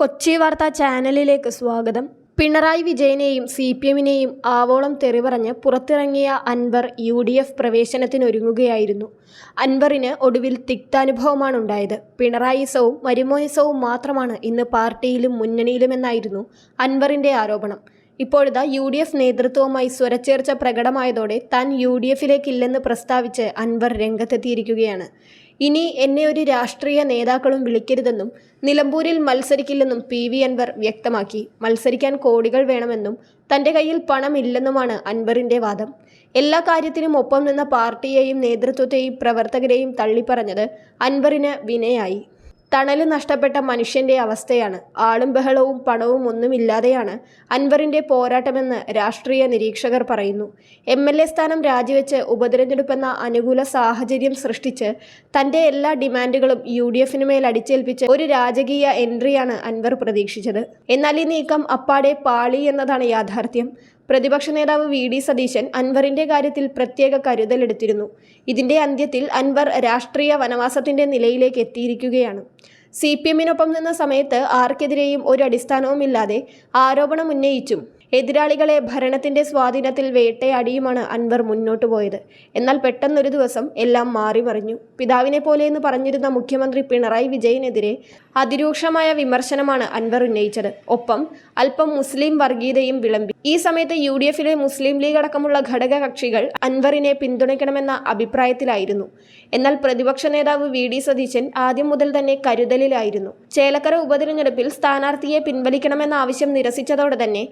കൊച്ചി വാർത്താ ചാനലിലേക്ക് സ്വാഗതം. പിണറായി വിജയനെയും സി പി എമ്മിനെയും ആവോളം തെറിപറഞ്ഞ് പുറത്തിറങ്ങിയ അൻവർ യു ഡി എഫ് പ്രവേശനത്തിനൊരുങ്ങുകയായിരുന്നു. അൻവറിന് ഒടുവിൽ തിക്താനുഭവമാണ് ഉണ്ടായത് പിണറായിസവും മരുമോയസവും മാത്രമാണ് ഇന്ന് പാർട്ടിയിലും മുന്നണിയിലുമെന്നായിരുന്നു അൻവറിന്റെ ആരോപണം. ഇപ്പോഴിതാ യു ഡി എഫ് നേതൃത്വവുമായി സ്വരച്ചേർച്ച പ്രകടമായതോടെ താൻ യു ഡി എഫിലേക്കില്ലെന്ന് പ്രസ്താവിച്ച് അൻവർ രംഗത്തെത്തിയിരിക്കുകയാണ്. ഇനി എന്നെ ഒരു രാഷ്ട്രീയ നേതാക്കളും വിളിക്കരുതെന്നും നിലമ്പൂരിൽ മത്സരിക്കില്ലെന്നും പി വി അൻവർ വ്യക്തമാക്കി. മത്സരിക്കാൻ കോടികൾ വേണമെന്നും തന്റെ കയ്യിൽ പണമില്ലെന്നുമാണ് അൻവറിന്റെ വാദം. എല്ലാ കാര്യത്തിനും ഒപ്പം നിന്ന പാർട്ടിയെയും നേതൃത്വത്തെയും പ്രവർത്തകരെയും തള്ളിപ്പറഞ്ഞത് അൻവറിന് വിനയായി. തണൽ നഷ്ടപ്പെട്ട മനുഷ്യന്റെ അവസ്ഥയാണ്. ആളും ബഹളവും പണവും ഒന്നുമില്ലാതെയാണ് അൻവറിന്റെ പോരാട്ടമെന്ന് രാഷ്ട്രീയ നിരീക്ഷകർ പറയുന്നു. എം എൽ എ സ്ഥാനം രാജിവെച്ച് ഉപതെരഞ്ഞെടുപ്പെന്ന അനുകൂല സാഹചര്യം സൃഷ്ടിച്ച് തന്റെ എല്ലാ ഡിമാൻഡുകളും യു ഡി എഫിന് മേൽ അടിച്ചേൽപ്പിച്ച് ഒരു രാജകീയ എൻട്രിയാണ് അൻവർ പ്രതീക്ഷിച്ചത്. എന്നാൽ ഈ നീക്കം അപ്പാടെ പാളി എന്നതാണ് യാഥാർത്ഥ്യം. പ്രതിപക്ഷ നേതാവ് വി ഡി സതീശൻ അൻവറിന്റെ കാര്യത്തിൽ പ്രത്യേക കരുതലെടുത്തിരുന്നു ഇതിന്റെ അന്ത്യത്തിൽ അൻവർ രാഷ്ട്രീയ വനവാസത്തിന്റെ നിലയിലേക്ക് എത്തിയിരിക്കുകയാണ്. സി പി എമ്മിനൊപ്പം നിന്ന സമയത്ത് ആർക്കെതിരെയും ഒരു അടിസ്ഥാനവുമില്ലാതെ ആരോപണം ഉന്നയിച്ചും എതിരാളികളെ ഭരണത്തിന്റെ സ്വാധീനത്തിൽ വേട്ടയാടിയുമാണ് അൻവർ മുന്നോട്ടു പോയത്. എന്നാൽ പെട്ടെന്നൊരു ദിവസം എല്ലാം മാറിമറിഞ്ഞു പിതാവിനെ പോലെയെന്ന് പറഞ്ഞിരുന്ന മുഖ്യമന്ത്രി പിണറായി വിജയനെതിരെ അതിരൂക്ഷമായ വിമർശനമാണ് അൻവർ ഉന്നയിച്ചത്. ഒപ്പം അല്പം മുസ്ലിം വർഗീയതയും വിളമ്പി ഈ സമയത്ത് യു ഡി എഫിലെ മുസ്ലിം ലീഗ് അടക്കമുള്ള ഘടകകക്ഷികൾ അൻവറിനെ പിന്തുണയ്ക്കണമെന്ന അഭിപ്രായത്തിലായിരുന്നു. എന്നാൽ പ്രതിപക്ഷ നേതാവ് വി ഡി സതീശൻ ആദ്യം മുതൽ തന്നെ കരുതലിലായിരുന്നു. ചേലക്കര ഉപതിരഞ്ഞെടുപ്പിൽ സ്ഥാനാർത്ഥിയെ പിൻവലിക്കണമെന്ന ആവശ്യം നിരസിച്ചതോടെ തന്നെ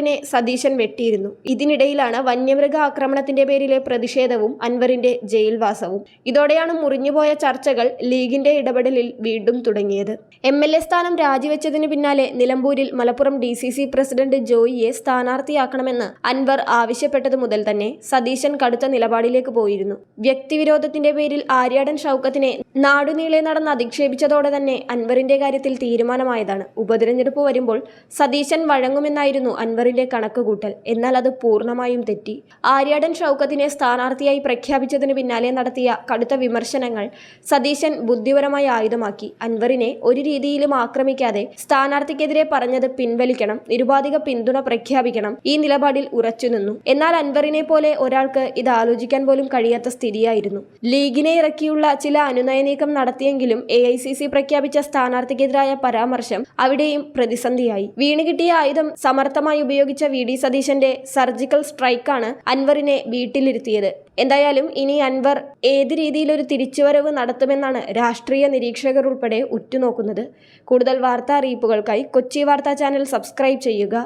അൻവറിനെ സതീശൻ വെട്ടിയിരുന്നു. ഇതിനിടയിലാണ് വന്യമൃഗ ആക്രമണത്തിന്റെ പേരിലെ പ്രതിഷേധവും അൻവറിന്റെ ജയിൽവാസവും. ഇതോടെയാണ് മുറിഞ്ഞുപോയ ചർച്ചകൾ ലീഗിന്റെ ഇടപെടലിൽ വീണ്ടും തുടങ്ങിയത്. എം എൽ എ സ്ഥാനം രാജിവെച്ചതിന് പിന്നാലെ നിലമ്പൂരിൽ Malappuram D C C president ജോയിയെ സ്ഥാനാർത്ഥിയാക്കണമെന്ന് അൻവർ ആവശ്യപ്പെട്ടതു മുതൽ തന്നെ സതീശൻ കടുത്ത നിലപാടിലേക്ക് പോയിരുന്നു. വ്യക്തിവിരോധത്തിന്റെ പേരിൽ ആര്യാടൻ ഷൗക്കത്തിനെ നാടുനീളെ നടന്ന് അധിക്ഷേപിച്ചതോടെ തന്നെ അൻവറിന്റെ കാര്യത്തിൽ തീരുമാനമായതാണ്. ഉപതിരഞ്ഞെടുപ്പ് വരുമ്പോൾ സതീശൻ വഴങ്ങുമെന്നായിരുന്നു അൻവറിന്റെ കണക്കുകൂട്ടൽ. എന്നാൽ അത് പൂർണമായും തെറ്റി. ആര്യാടൻ ഷൗക്കത്തിനെ സ്ഥാനാർത്ഥിയായി പ്രഖ്യാപിച്ചതിന് പിന്നാലെ നടത്തിയ കടുത്ത വിമർശനങ്ങൾ സതീശൻ ബുദ്ധിപരമായി ആയുധമാക്കി. അൻവറിനെ ഒരു രീതിയിലും ആക്രമിക്കാതെ സ്ഥാനാർത്ഥിക്കെതിരെ പറഞ്ഞത് പിൻവലിക്കണം നിരുപാധിക പിന്തുണ പ്രഖ്യാപിക്കണം ഈ നിലപാടിൽ ഉറച്ചുനിന്നു എന്നാൽ അൻവറിനെ പോലെ ഒരാൾക്ക് ഇത് ആലോചിക്കാൻ പോലും കഴിയാത്ത സ്ഥിതിയായിരുന്നു. ലീഗിനെ ഇറക്കിയുള്ള ചില അനുനയ നീക്കം നടത്തിയെങ്കിലും എ പ്രഖ്യാപിച്ച സ്ഥാനാർത്ഥിക്കെതിരായ പരാമർശം അവിടെയും പ്രതിസന്ധിയായി. വീണ് കിട്ടിയ ആയുധം സമർത്ഥമായി ഉപയോഗിച്ച വി ഡി സതീശന്റെ സർജിക്കൽ സ്ട്രൈക്കാണ് അൻവറിനെ വീട്ടിലിരുത്തിയത്. എന്തായാലും ഇനി അൻവർ ഏത് രീതിയിലൊരു തിരിച്ചുവരവ് നടത്തുമെന്നാണ് രാഷ്ട്രീയ നിരീക്ഷകർ ഉൾപ്പെടെ ഉറ്റുനോക്കുന്നത്. കൂടുതൽ വാർത്താ അറിയിപ്പുകൾക്കായി കൊച്ചി വാർത്താ ചാനൽ സബ്സ്ക്രൈബ് ചെയ്യുക.